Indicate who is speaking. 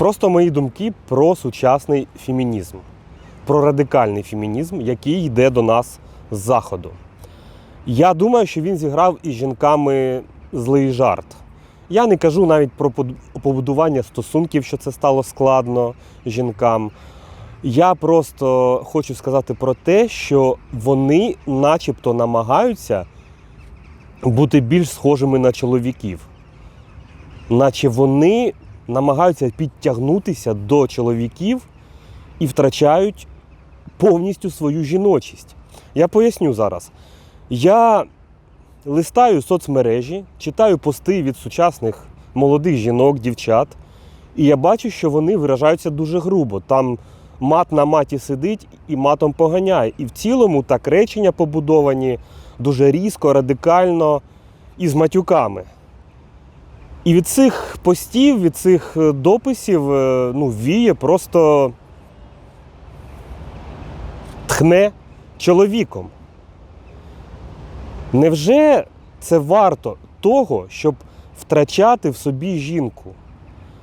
Speaker 1: Просто мої думки про сучасний фемінізм, про радикальний фемінізм, який йде до нас з заходу. Я думаю, що він зіграв із жінками злий жарт. Я не кажу навіть про побудування стосунків, що це стало складно жінкам. Я просто хочу сказати про те, що вони начебто намагаються бути більш схожими на чоловіків. Наче вони намагаються підтягнутися до чоловіків і втрачають повністю свою жіночість. Я поясню зараз. Я листаю соцмережі, читаю пости від сучасних молодих жінок, дівчат, і я бачу, що вони виражаються дуже грубо. Там мат на маті сидить і матом поганяє. І в цілому так речення побудовані дуже різко, радикально і з матюками. І від цих постів, від цих е, дописів е, ну, віє просто тхне чоловіком. Невже це варто того, щоб втрачати в собі жінку?